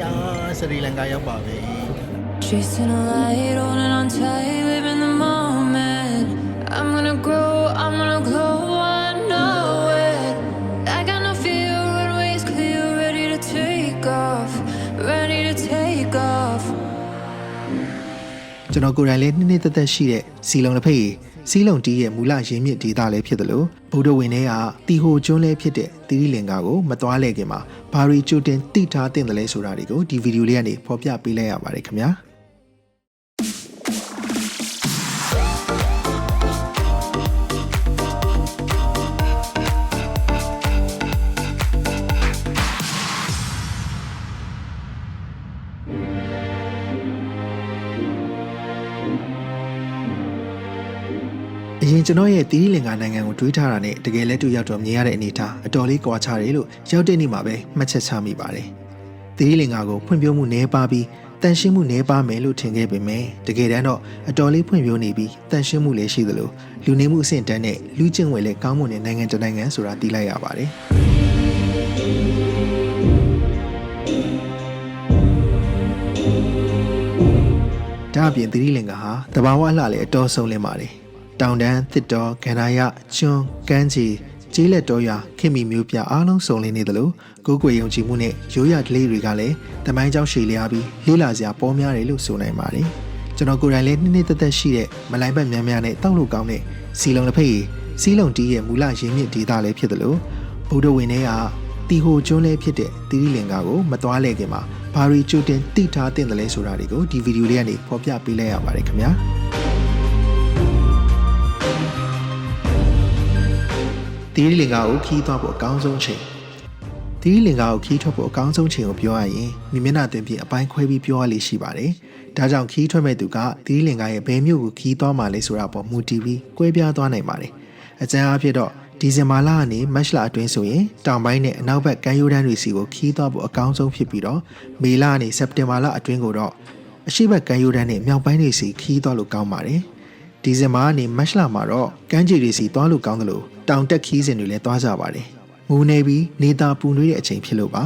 ရာစရီလန်ကာရောက်ပါပြီ Chasing a light on and on tight, living the moment. I'm gonna grow, I'm gonna glow, I know it. I got no fear, runways clear, ready to take off, ready to take off. ကျွန်တော်ကိုယ်တိုင်လည်းနှစ်နှစ်သက်သက်ရှိတဲ့စီလုံးတစ်ဖက်ရီ စီလုံးတီးရဲ့မူလရင်းမြစ်ဒေသလည်းဖြစ်တယ်လို့ဗုဒ္ဓဝင်တွေကတီဟိုကျွန်းလည်းဖြစ်တဲ့တီရီလင်္ကာကိုမသွားလဲခင်မှာဘာရီကျိုတင်တိထားတင်တယ်လဲဆိုတာတွေကိုဒီဗီဒီယိုလေးကနေဖော်ပြပေးလိုက်ရပါတယ်ခင်ဗျာ အရင်ကျွန်တော်ရဲ့တီရီလင်္ကာနိုင်ငံကိုတွေးထားတာနဲ့တကယ်လက်တွေ့ရောက်တော့မြင်ရတဲ့အနေအထားအတော်လေးကွာခြားတယ်လို့ရောက်တဲ့နေ့မှာပဲမှတ်ချက်ချမိပါတယ်။တီရီလင်္ကာကိုဖွံ့ဖြိုးမှုနည်းပါးပြီးတန်ရှင်းမှုနည်းပါးမယ်လို့ထင်ခဲ့ပေမဲ့တကယ်တမ်းတော့အတော်လေးဖွံ့ဖြိုးနေပြီးတန်ရှင်းမှုလည်းရှိသလိုလူနေမှုအဆင့်တန်းနဲ့လူကျင့်ဝတ်လည်းကောင်းမွန်တဲ့နိုင်ငံတစ်နိုင်ငံဆိုတာသိလိုက်ရပါတယ်။ဒါအပြင်တီရီလင်္ကာဟာတဘာဝအလှလည်းအတော်ဆုံးလင်းပါတယ်။ တောင်တန်းသစ်တော်ဂန္ဓာယကျွန်းကမ်းခြေကျေးလက်တော်ရွာခင်မီမျိုးပြအားလုံးစုံလင်းနေသလိုကိုယ်ကိုယ်ယုံကြည်မှုနဲ့ရိုးရာကလေးတွေကလည်းတမိုင်းကြောင်းရှည်လျားပြီးလေးလာစရာပေါ်များတယ်လို့ဆိုနိုင်ပါတယ်။ကျွန်တော်ကိုယ်တိုင်လည်းနှစ်နှစ်သက်သက်ရှိတဲ့မလိုင်းပတ်များများနဲ့တောက်လို့ကောင်းတဲ့စီလုံးတစ်ဖက်ရီစီလုံးတီးရဲ့မူလရင်းမြစ်ဒေသလည်းဖြစ်သလိုဗုဒ္ဓဝင်တွေကတီဟိုကျွန်းလည်းဖြစ်တဲ့တီရီလင်္ကာကိုမသွားလဲခင်မှာဘာရီကျိုတင်တိထားတင်တယ်လဲဆိုတာတွေကိုဒီဗီဒီယိုလေးကနေဖော်ပြပေးလိုက်ရပါတယ်ခင်ဗျာ တီရီလင်္ကာကိုခီးသွားဖို့အကောင်းဆုံးချိန်တီရီလင်္ကာကိုခီးထွက်ဖို့အကောင်းဆုံးချိန်ကိုပြောရရင်မိမျက်နှာတင်ပြအပိုင်းခွဲပြီးပြောရလိမ့်ရှိပါတယ်ဒါကြောင့်ခီးထွက်မဲ့သူကတီရီလင်္ကာရဲ့ဘယ်မြို့ကိုခီးသွားမှာလဲဆိုတာပေါ်မူတည်ပြီးကွဲပြားသွားနိုင်ပါတယ်အကြမ်းအားဖြင့်တော့ဒီဇင်ဘာလကနေမတ်လအတွင်းဆိုရင်တောင်ပိုင်းနဲ့အနောက်ဘက်ကမ်းရိုးတန်းတွေစီကိုခီးသွားဖို့အကောင်းဆုံးဖြစ်ပြီးတော့မေလကနေစက်တင်ဘာလအတွင်းကိုတော့အရှိတ်ဘက်ကမ်းရိုးတန်းနဲ့မြောက်ပိုင်းတွေစီခီးသွားလို့ကောင်းပါတယ်ဒီဇင်ဘာကနေမတ်လမှာတော့ကမ်းခြေတွေစီသွားလို့ကောင်းတယ်လို့ တောင်တက်ခီးစဉ်တွေလည်းသွားကြပါတယ်ငိုနေပြီးနေတာပူနွေးတဲ့အချိန်ဖြစ်လို့ပါ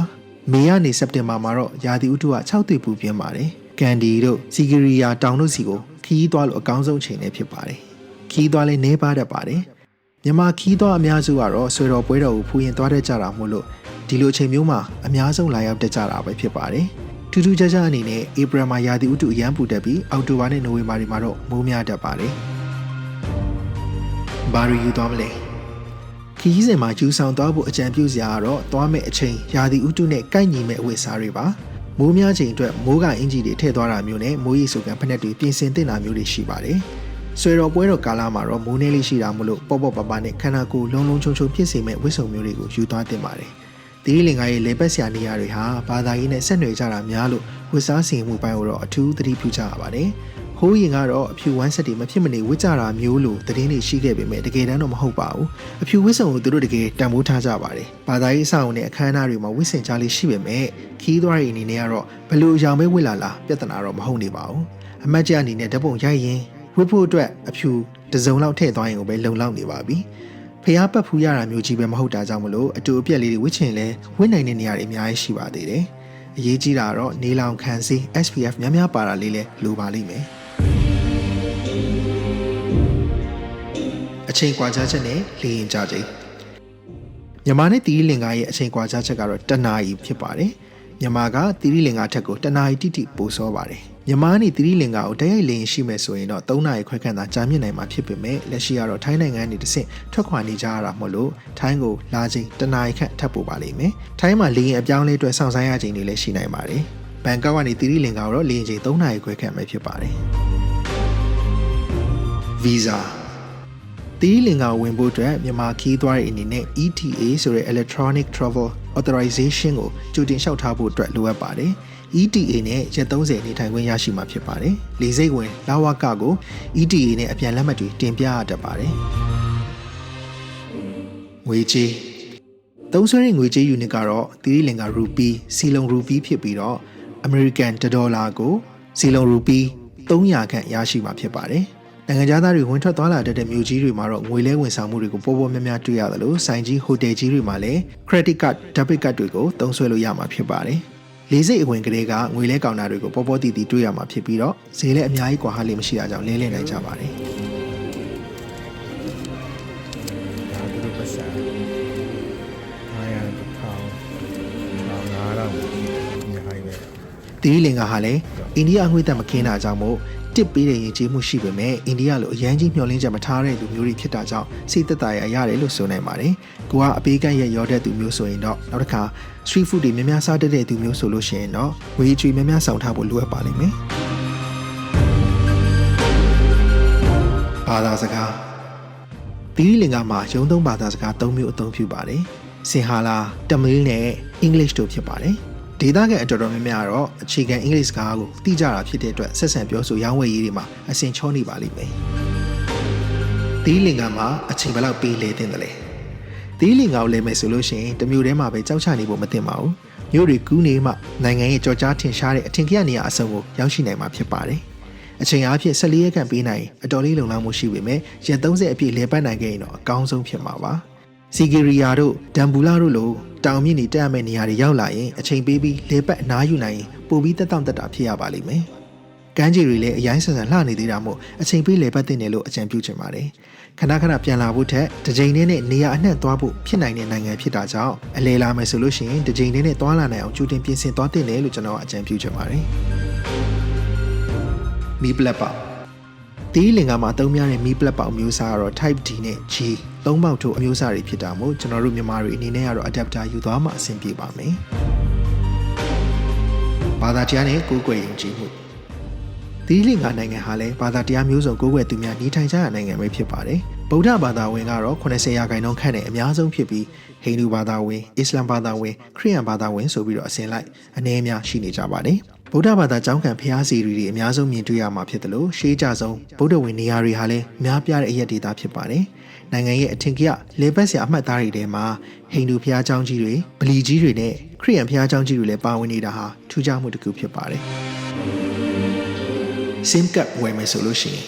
မေကနေစက်တင်ဘာမှာတော့ရာသီဥတုက6တွေ့ပူပြင်းပါတယ်ကန်ဒီတို့စီဂရီယာတောင်တို့စီကိုခီးသွားလို့အကောင်းဆုံးချိန်လည်းဖြစ်ပါတယ်ခီးသွားလဲနေပါတတ်ပါတယ်မြန်မာခီးသွားအများစုကတော့ဆွေတော်ပွဲတော်ကိုဖူရင်သွားတတ်ကြတာမို့လို့ဒီလိုအချိန်မျိုးမှာအများဆုံးလာရောက်တတ်ကြတာပဲဖြစ်ပါတယ်ထူးထူးခြားခြားအနေနဲ့ဧပြီမှာရာသီဥတုအရန်ပူတက်ပြီးအောက်တိုဘာနဲ့နိုဝင်ဘာတွေမှာတော့မိုးများတတ်ပါတယ်ဘာရီယူသွားမလဲ ခီးစဉ်မှာကျူးဆောင်သွားဖို့အကြံပြုစရာကတော့သွားမဲ့အချိန်ရာသီဥတုနဲ့ကိုက်ညီမဲ့အဝတ်အစားတွေပါမိုးများချိန်အတွက်မိုးကအင်ဂျီတွေထည့်သွားတာမျိုးနဲ့မိုးရီဆိုကန်ဖက်နှက်တွေပြင်ဆင်တင်တာမျိုးတွေရှိပါတယ်ဆွေတော်ပွဲတော်ကာလမှာတော့မိုးနေလေးရှိတာမို့လို့ပေါ့ပေါ့ပပနဲ့ခန္ဓာကိုယ်လုံးလုံးချုံချုံဖြစ်စေမဲ့ဝတ်စုံမျိုးတွေကိုယူသွားတင်ပါတယ်။ဒီလင်္ကာရဲ့လေပတ်ဆရာနေရာတွေဟာဘာသာရေးနဲ့ဆက်နွယ်ကြတာများလို့ဝတ်စားစီရင်မှုပိုင်းကိုတော့အထူးသတိပြုကြရပါတယ်။ ဟိုးရင်ကတော့အဖြူဝမ်းဆက်တွေမဖြစ်မနေဝတ်ကြတာမျိုးလို့သတင်းတွေရှိခဲ့ပေမဲ့တကယ်တမ်းတော့မဟုတ်ပါဘူး။အဖြူဝတ်စုံကိုသူတို့တကယ်တန်ဖိုးထားကြပါတယ်။ဘာသာရေးအဆောက်အအုံနဲ့အခမ်းအနားတွေမှာဝတ်ဆင်ကြလေးရှိပေမဲ့ခီးသွားရဲ့အနေနဲ့ကတော့ဘလို့အရောင်ပဲဝတ်လာလားပြဿနာတော့မဟုတ်နေပါဘူး။အမတ်ကျအနေနဲ့ဓာတ်ပုံရိုက်ရင်ဝတ်ဖို့အတွက်အဖြူတစ်စုံလောက်ထည့်သွားရင်ကိုပဲလုံလောက်နေပါပြီ။ဖျားပတ်ဖူးရတာမျိုးကြီးပဲမဟုတ်တာကြောင့်မလို့အတူအပြက်လေးတွေဝစ်ချင်လဲဝစ်နိုင်တဲ့နေရာတွေအများကြီးရှိပါသေးတယ်။အရေးကြီးတာကတော့နေလောင်ခံစီ SPF များများပါတာလေးလဲလိုပါလိမ့်မယ်။ အချိန်ကွာခြားချက်နဲ့လေရင်ကြချိန်မြန်မာနဲ့တီရီလင်္ကာရဲ့အချိန်ကွာခြားချက်ကတော့တနာရီဖြစ်ပါတယ်။မြန်မာကတီရီလင်္ကာထက်ကိုတနာရီတိတိပိုစောပါတယ်။မြန်မာနဲ့တီရီလင်္ကာကိုတရိုက်လေရင်ရှိမယ်ဆိုရင်တော့3နာရီခွဲခန့်သာကြာမြင့်နိုင်မှာဖြစ်ပေမဲ့လက်ရှိကတော့ထိုင်းနိုင်ငံနေတစ်ဆင့်ထွက်ခွာနေကြရတာမို့လို့ထိုင်းကိုလာချိန်တနာရီခန့်ထပ်ပို့ပါလိမ့်မယ်။ထိုင်းမှာလေရင်အပြောင်းလဲအတွက်စောင့်ဆိုင်းရချိန်တွေလည်းရှိနိုင်ပါတယ်။ဘန်ကောက်ကနေတီရီလင်္ကာကိုတော့လေရင်ချိန်3နာရီခွဲခန့်ပဲဖြစ်ပါတယ်။ Visa တီးလင်္ကာဝင်ဖို့အတွက်မြန်မာခီးသွားတဲ့အနေနဲ့ ETA ဆိုတဲ့ Electronic Travel Authorization ကိုကြိုတင်လျှောက်ထားဖို့အတွက်လိုအပ်ပါတယ်။ ETA နဲ့ရက်30နေထိုင်ခွင့်ရရှိမှာဖြစ်ပါတယ်။လေစိတ်ဝင်လာဝကကို ETA နဲ့အပြန်လက်မှတ်တွေတင်ပြရတတ်ပါတယ်။ငွေကြေးသုံးစွဲတဲ့ငွေကြေးယူနစ်ကတော့တီးလင်္ကာရူပီစီလုံရူပီဖြစ်ပြီးတော့ American ဒေါ်လာကိုစီလုံရူပီ300ခန့်ရရှိမှာဖြစ်ပါတယ်။ နိုင်ငံခြားသားတွေဝင်ထွက်သွားလာတတ်တဲ့မြို့ကြီးတွေမှာတော့ငွေလဲဝန်ဆောင်မှုတွေကိုပေါ်ပေါ်များများတွေ့ရတယ်လို့ဆိုင်ကြီးဟိုတယ်ကြီးတွေမှာလည်း credit card debit card တွေကိုသုံးစွဲလို့ရမှာဖြစ်ပါတယ်။လေးစိတ်အဝင်ကလေးကငွေလဲကောင်တာတွေကိုပေါ်ပေါ်တီတီတွေ့ရမှာဖြစ်ပြီးတော့ဈေးလည်းအများကြီးကွာဟလေးမရှိတာကြောင့်လဲလဲနိုင်ကြပါတယ်ဒါသူတို့ပတ်စံအားရတစ်ထောင်ထောင်ငါးတော့ညာဟိုင်းပဲတီရီလင်္ကာဟာလည်းအိန္ဒိယအငွေ့သက်မကင်းတာကြောင့်မို့ တစ်ပေးတဲ့ရင်ကျေးမှုရှိပေမဲ့အိန္ဒိယလိုအရန်ကြီးမျှော်လင့်ချက်မထားတဲ့လူမျိုးတွေဖြစ်တာကြောင့်စိတ်သက်သာရရတယ်လို့ဆိုနိုင်ပါတယ်။ကိုကအပေးကန့်ရရောတဲ့သူမျိုးဆိုရင်တော့နောက်တစ်ခါ street food တွေများများစားတတ်တဲ့သူမျိုးဆိုလို့ရှိရင်တော့ဝေးချွေများများဆောင်ထားဖို့လိုအပ်ပါလိမ့်မယ်။ဘာသာစကားတီရီလင်္ကာမှာရုံသုံးဘာသာစကား၃မျိုးအသုံးပြုပါတယ်။စင်ဟာလာတမီးနဲ့အင်္ဂလိပ်တို့ဖြစ်ပါတယ်။ ဒေသခံအတော်တော်များများကတော့အခြေခံအင်္ဂလိပ်စကားကိုသိကြတာဖြစ်တဲ့အတွက်ဆက်ဆံပြောဆိုရောင်းဝယ်ရေးတွေမှာအဆင်ချောနေပါလိမ့်မယ်။တီရီလင်္ကာမှာအချိန်ဘယ်လောက်ပေးလဲတင်တယ်လဲ။တီရီလင်္ကာကိုလဲမယ်ဆိုလို့ရှိရင်တစ်မျိုးတည်းမှာပဲကြောက်ချနေဖို့မသင့်ပါဘူး။မြို့တွေကူးနေမှနိုင်ငံရဲ့ကြော်ကြားထင်ရှားတဲ့အထင်ကြီးနေရာအစုံကိုရောက်ရှိနိုင်မှာဖြစ်ပါတယ်။အချိန်အားဖြင့်14ရက်ခန့်ပေးနိုင်ရင်အတော်လေးလုံလောက်မှုရှိပေမဲ့ရက်30အပြည့်လဲပတ်နိုင်ခဲ့ရင်တော့အကောင်းဆုံးဖြစ်မှာပါ စီဂီရီယာတို့ဒမ်ဘူလာတို့လိုတောင်မြင့်နေတက်ရမယ့်နေရာတွေရောက်လာရင်အချိန်ပေးပြီးလဲပတ်အနားယူနိုင်ရင်ပိုပြီးတက်တောင့်တက်တာဖြစ်ရပါလိမ့်မယ်ကမ်းခြေတွေလည်းအရင်ဆန်ဆန်လှနေသေးတာမို့အချိန်ပေးလဲပတ်တင်တယ်လို့အကြံပြုချင်ပါတယ်ခဏခဏပြန်လာဖို့ထက်တစ်ချိန်နဲ့နေရာအနှံ့သွားဖို့ဖြစ်နိုင်တဲ့နိုင်ငံဖြစ်တာကြောင့်အလဲလာမယ်ဆိုလို့ရှိရင်တစ်ချိန်နဲ့သွားလာနိုင်အောင်ကြိုတင်ပြင်ဆင်သွားတင်တယ်လို့ကျွန်တော်အကြံပြုချင်ပါတယ်မီးပလက်ပေါက်တီးလင်္ကာမှာအသုံးများတဲ့မီးပလက်ပေါက်အမျိုးအစားကတော့ type D နဲ့ G သုံးပေါက်ထို့အမျိုးအစားတွေဖြစ်တာမို့ကျွန်တော်တို့မြန်မာတွေအနေနဲ့ကတော့ adapter ယူသွားမှအဆင်ပြေပါမယ်။ဘာသာတရားနဲ့ကိုးကွယ်ယုံကြည်မှုတီးလင်္ကာနိုင်ငံဟာလည်းဘာသာတရားမျိုးစုံကိုးကွယ်သူများနေထိုင်ကြတဲ့နိုင်ငံပဲဖြစ်ပါတယ်။ဗုဒ္ဓဘာသာဝင်ကတော့80ရာခိုင်နှုန်းခန့်နဲ့အများဆုံးဖြစ်ပြီးဟိန္ဒူဘာသာဝင်၊အစ္စလာမ်ဘာသာဝင်၊ခရစ်ယာန်ဘာသာဝင်ဆိုပြီးတော့အစဉ်လိုက်အနည်းအများရှိနေကြပါတယ်။ ဗုဒ္ဓဘာသာကျောင်းခံဖျားစီရီတွေအများဆုံးမြင်တွေ့ရမှာဖြစ်တယ်လို့ရှေးကြဆုံးဗုဒ္ဓဝင်နေရာတွေဟာလည်းများပြားတဲ့အရက်ဒေတာဖြစ်ပါတယ်။နိုင်ငံရဲ့အထင်ကရလေပတ်ဆရာအမှတ်သားတွေထဲမှာဟိန္ဒူဖျားကျောင်းကြီးတွေဗလီကြီးတွေနဲ့ခရစ်ယာန်ဖျားကျောင်းကြီးတွေလည်းပါဝင်နေတာဟာထူးခြားမှုတစ်ခုဖြစ်ပါတယ်။ SIM card ဝယ်မယ်ဆိုလို့ရှိရင်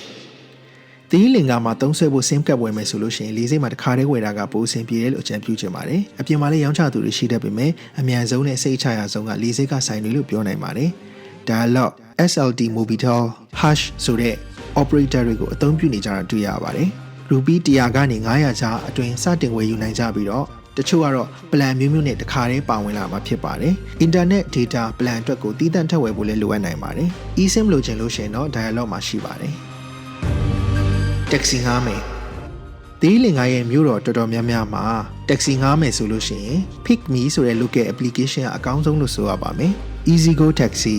တီးလင်္ကာမှာသုံးဆွဲဖို့ SIM card ဝယ်မယ်ဆိုလို့ရှိရင်လေးစိတ်မှာတစ်ခါတည်းဝယ်တာကပိုအဆင်ပြေတယ်လို့အကြံပြုချင်ပါတယ်။အပြင်မှာလည်းရောင်းချသူတွေရှိတတ်ပေမဲ့အမြန်ဆုံးနဲ့စိတ်ချရဆုံးကလေးစိတ်ကဆိုင်တွေလို့ပြောနိုင်ပါတယ်။ Dialog SLT Mobitel Hush ဆိုတဲ့ operator တွေကိုအသုံးပြုနေကြတာတွေ့ရပါတယ်။ rupee 100ကနေ900ကျားအတွင်းစတင်ဝယ်ယူနိုင်ကြပြီးတော့တချို့ကတော့ plan မျိုးမျိုးနဲ့တစ်ခါတည်းပါဝင်လာမှာဖြစ်ပါတယ်။ internet data plan အတွက်ကိုတည်တံ့ထပ်ဝယ်ဖို့လည်းလိုအပ်နိုင်ပါတယ်။ eSIM လိုချင်လို့ရှိရင်တော့ dialog မှာရှိပါတယ်။ taxi ငှားမယ်ဒီလင်္ကာရဲ့မြို့တော်တော်တော်များများမှာ taxi ငှားမယ်ဆိုလို့ရှိရင် Pick Me ဆိုတဲ့ local application ကအကောင်းဆုံးလို့ဆိုရပါမယ်။ EasyGo Taxi,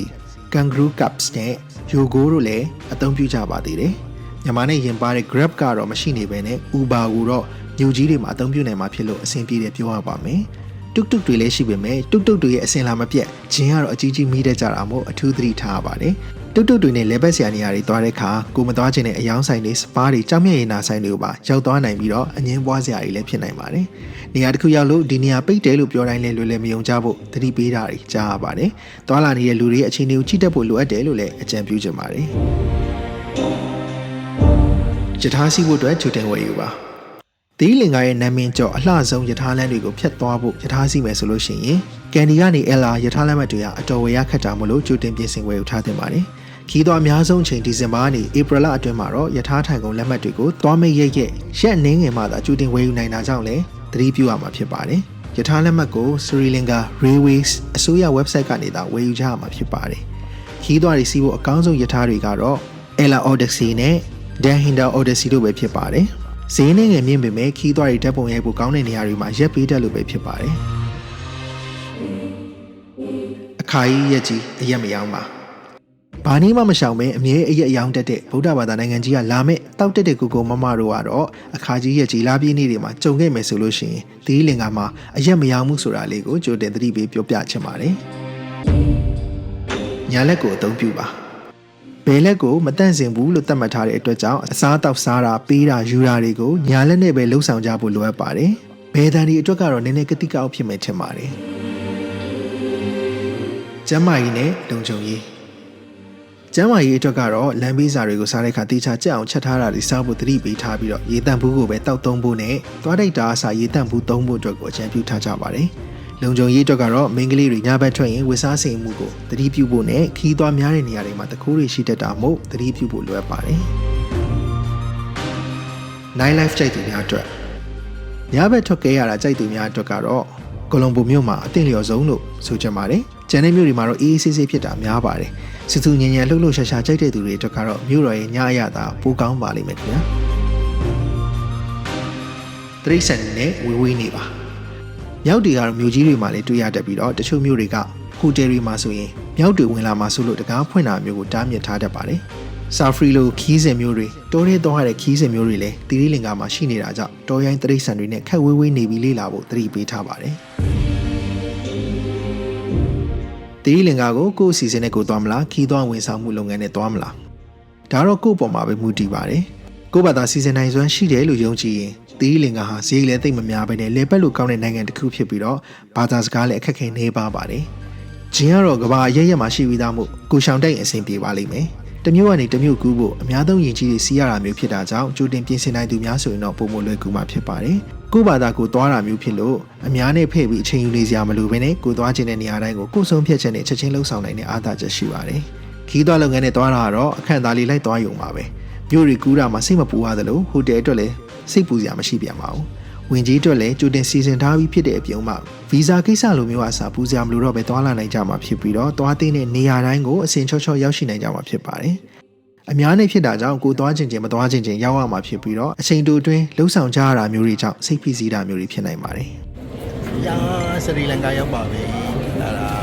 Kangaroo Cabs နဲ့ Yogo တို့လည်းအသုံးပြုကြပါသေးတယ်။မြန်မာနဲ့ရင်ပါတဲ့ Grab ကတော့မရှိနေပဲနဲ့ Uber ကိုတော့မြို့ကြီးတွေမှာအသုံးပြုနိုင်မှာဖြစ်လို့အဆင်ပြေတယ်ပြောရပါမယ်။တုတ်တုတ်တွေလည်းရှိပေမဲ့တုတ်တုတ်တွေရဲ့အစင်လာမပြတ်ဂျင်းကတော့အကြီးကြီးမိတတ်ကြတာမို့အထူးသတိထားရပါတယ်။ တုတ်တုတ်တွေနဲ့လက်ပတ်ဆရာနေရာတွေသွားတဲ့အခါကိုမသွားခြင်းနဲ့အယောင်းဆိုင်တွေစပါးတွေကြောက်မြတ်ရည်နာဆိုင်တွေကိုပါရောက်သွားနိုင်ပြီးတော့အငင်းပွားစရာတွေလည်းဖြစ်နိုင်ပါတယ်။နေရာတစ်ခုရောက်လို့ဒီနေရာပိတ်တယ်လို့ပြောတိုင်းလည်းလွယ်လွယ်မယုံကြဖို့သတိပေးတာတွေကြားရပါတယ်။သွားလာနေတဲ့လူတွေရဲ့အခြေအနေကိုကြည့်တတ်ဖို့လိုအပ်တယ်လို့လည်းအကြံပြုချင်ပါတယ်။ယထာစီးဖို့အတွက်ဂျူတင်ဝယ်ယူပါ။ဒီလင်္ကာရဲ့နာမည်ကျော်အလှဆုံးယထာလမ်းတွေကိုဖျက်သွားဖို့ယထာစီမယ်ဆိုလို့ရှိရင်ကန်ဒီကနေအလာယထာလမ်းမတွေကအတော်ဝယ်ရခက်တာမလို့ဂျူတင်ပြင်ဆင်ဝယ်ယူထားတင်ပါတယ်။ ခီးသွားအများဆုံးအချိန်ဒီဇင်ဘာကနေဧပြီလအတွင်းမှာတော့ယထာထိုင်ကုန်လက်မှတ်တွေကိုသွားမိတ်ရိတ်ရက်ရက်နှင်းငယ်မှသာဂျူတင်ဝယ်ယူနိုင်တာကြောင့်လည်းသတိပြုရမှာဖြစ်ပါတယ်။ယထာလက်မှတ်ကို Sri Lanka Railways အစိုးရ website ကနေသာဝယ်ယူကြရမှာဖြစ်ပါတယ်။ခီးသွားတွေစီးဖို့အကောင်းဆုံးယထာတွေကတော့ Ella Odyssey နဲ့ Dahinda Odyssey တို့ပဲဖြစ်ပါတယ်။ဈေးနှင်းငယ်မြင့်ပေမဲ့ခီးသွားတွေဓာတ်ပုံရိုက်ဖို့ကောင်းတဲ့နေရာတွေမှာရက်ပေးတတ်လို့ပဲဖြစ်ပါတယ်။အခါကြီးရက်ကြီးအရက်မယောင်းပါ။ ဘာနည်းမှမရှောင်ပဲအမြဲအရက်အယောင်တက်တဲ့ဗုဒ္ဓဘာသာနိုင်ငံကြီးကလာမဲ့တောက်တက်တဲ့ကိုကိုမမတို့ကတော့အခါကြီးရက်ကြီးလာပြည့်နေ့တွေမှာကြုံခဲ့မယ်ဆိုလို့ရှိရင်ဒီလင်္ကာမှာအရက်မယောင်မှုဆိုတာလေးကိုကြိုတင်သတိပေးပြောပြချင်ပါတယ်။ညာလက်ကိုအသုံးပြုပါ။ဘယ်လက်ကိုမတန့်စင်ဘူးလို့သတ်မှတ်ထားတဲ့အတွက်ကြောင့်အစားတောက်စားတာပေးတာယူတာတွေကိုညာလက်နဲ့ပဲလှုပ်ဆောင်ကြဖို့လိုအပ်ပါတယ်။ဘယ်တန်ဒီအတွက်ကတော့နည်းနည်းကတိကောက်ဖြစ်မယ်ထင်ပါတယ်။ကျမ်းမာရေးနဲ့လုံခြုံရေး ကျမ်းမာရေးအတွက်ကတော့လမ်းဘေးစာတွေကိုစားတဲ့အခါတေချာကြက်အောင်ချက်ထားတာတွေစားဖို့သတိပေးထားပြီးတော့ရေတန့်ဘူးကိုပဲတောက်သုံးဖို့နဲ့သွားတိုက်တာအစားရေတန့်ဘူးသုံးဖို့အတွက်ကိုအကြံပြုထားကြပါတယ်။လုံခြုံရေးအတွက်ကတော့မိန်းကလေးတွေညဘက်ထွက်ရင်ဝစ်စားစိန်မှုကိုသတိပြုဖို့နဲ့ခီးသွားများတဲ့နေရာတွေမှာတကူးတွေရှိတတ်တာမို့သတိပြုဖို့လိုအပ်ပါတယ်။ Night life ကြိုက်သူများအတွက်ညဘက်ထွက်ခဲ့ရတာကြိုက်သူများအတွက်ကတော့ကိုလုံဘိုမြို့မှာအသင့်လျော်ဆုံးလို့ဆိုကြပါတယ်။ ကျန်တဲ့မြို့တွေမှာတော့အေးအေးဆေးဆေးဖြစ်တာများပါတယ်။စစ်သူညင်ညံလှုပ်လှုပ်ရှားရှားကြိုက်တဲ့သူတွေအတွက်ကတော့မြို့တော်ရဲ့ညအရသာပိုကောင်းပါလိမ့်မယ်ခင်ဗျာ။တရိတ်ဆန်နဲ့ဝေးဝေးနေပါ။မြောက်တွေကတော့မြို့ကြီးတွေမှာလည်းတွေ့ရတတ်ပြီးတော့တချို့မြို့တွေကဟိုတယ်တွေမှာဆိုရင်မြောက်တွေဝင်လာမှာဆိုလို့တကားဖွင့်တာမျိုးကိုတားမြစ်ထားတတ်ပါတယ်။ဆာဖရီလိုခီးစင်မျိုးတွေတိုးရဲတော့ရတဲ့ခီးစင်မျိုးတွေလည်းတီရီလင်ကာမှာရှိနေတာကြောင့်တော်ရိုင်းတရိတ်ဆန်တွေနဲ့ခက်ဝေးဝေးနေပြီးလေ့လာဖို့သတိပေးထားပါတယ်။ တီရီလင်ကာကိုကိုယ့်အစီအစဉ်နဲ့ကိုယ်သွားမလားခီးသွားဝင်ဆောင်မှုလုပ်ငန်းနဲ့သွားမလားဒါတော့ကိုယ့်ပေါ်မှာပဲမူတည်ပါတယ်ကိုယ့်ဘာသာစီစဉ်နိုင်စွမ်းရှိတယ်လို့ယုံကြည်ရင်တီရီလင်ကာဟာဈေးလည်းသိမ့်မများပဲနဲ့လေပတ်လို့ကောင်းတဲ့နိုင်ငံတစ်ခုဖြစ်ပြီးတော့ဘာသာစကားလည်းအခက်အခဲနေပါပါတယ်ဂျင်းကတော့ကဘာအရက်ရက်မှာရှိပြီးသားမို့ကိုရှောင်တိုက်အဆင်ပြေပါလိမ့်မယ် တမျိုးကနေတမျိုးကူးဖို့အများဆုံးယဉ်ကျေးတွေစီးရတာမျိုးဖြစ်တာကြောင့်ကြိုတင်ပြင်ဆင်နိုင်သူများဆိုရင်တော့ပုံမလွယ်ကူမှာဖြစ်ပါတယ်ကိုယ့်ဘာသာကိုသွားတာမျိုးဖြစ်လို့အများနဲ့ဖဲ့ပြီးအချိန်ယူနေစရာမလိုဘဲနဲ့ကိုသွားခြင်းတဲ့နေရာတိုင်းကိုကိုယ်ဆုံးဖြတ်ချက်နဲ့ချက်ချင်းလှုပ်ဆောင်နိုင်တဲ့အားသာချက်ရှိပါတယ်ခီးသွားလုပ်ငန်းနဲ့သွားတာကတော့အခန့်သားလေးလိုက်သွားရုံပါပဲမြို့တွေကူးတာမှာစိတ်မပူရသလိုဟိုတယ်အတွက်လည်းစိတ်ပူစရာမရှိပြန်ပါဘူး ဝင်ကြီးအတွက်လည်းကြိုတင်စီစဉ်ထားပြီးဖြစ်တဲ့အပြုံးမှာဗီဇာကိစ္စလိုမျိုးအစားပူစရာမလိုတော့ပဲသွားလာနိုင်ကြမှာဖြစ်ပြီးတော့သွားသိတဲ့နေရာတိုင်းကိုအစဉ်ချောချောရောက်ရှိနိုင်ကြမှာဖြစ်ပါတယ်။အများနဲ့ဖြစ်တာကြောင့်ကိုသွားခြင်းချင်းမသွားခြင်းချင်းရောက်ရမှာဖြစ်ပြီးတော့အချိန်တိုအတွင်းလှုပ်ဆောင်ကြရတာမျိုးတွေကြောင့်စိတ်ဖိစီးတာမျိုးတွေဖြစ်နိုင်ပါတယ်။ရာစရီလင်ကာရောက်ပါပြီဒါ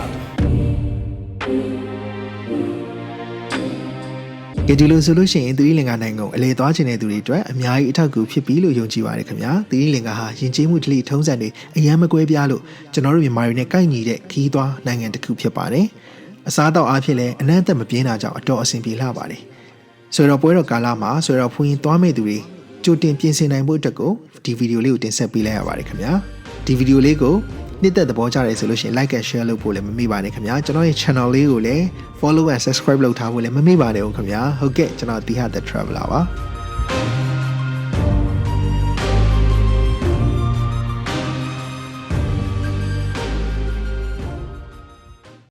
လားကဲဒီလိုဆိုလို့ရှိရင်သီရိလင်္ကာနိုင်ငံကိုအလေသွားခြင်းတဲ့သူတွေအတွက်အများကြီးအထောက်အကူဖြစ်ပြီလို့ယုံကြည်ပါတယ်ခင်ဗျာသီရိလင်္ကာဟာယဉ်ကျေးမှုဓလေ့ထုံးစံတွေအယမ်းမကွဲပြားလို့ကျွန်တော်တို့မြန်မာတွေနဲ့ကိုက်ညီတဲ့ခီးသွားနိုင်ငံတစ်ခုဖြစ်ပါတယ်အစားအသောက်အားဖြင့်လည်းအနမ်းအသက်မပြင်းတာကြောင့်အတော်အဆင်ပြေလှပါတယ်ဆိုတော့ပွဲတော်ကာလမှာဆိုတော့ဖူးရင်သွားမဲ့သူတွေကြိုတင်ပြင်ဆင်နိုင်ဖို့အတွက်ကိုဒီဗီဒီယိုလေးကိုတင်ဆက်ပေးလိုက်ရပါတယ်ခင်ဗျာဒီဗီဒီယိုလေးကို နှစ်သက်သဘောကျတယ်ဆိုလို့ရှိရင် like and share လုပ်ဖို့လည်းမမေ့ပါနဲ့ခင်ဗျာကျွန်တော်ရဲ့ channel လေးကိုလည်း follow and subscribe လုပ်ထားဖို့လည်းမမေ့ပါနဲ့ဦးခင်ဗျာဟုတ်ကဲ့ကျွန်တော်တီဟာ the traveler ပါ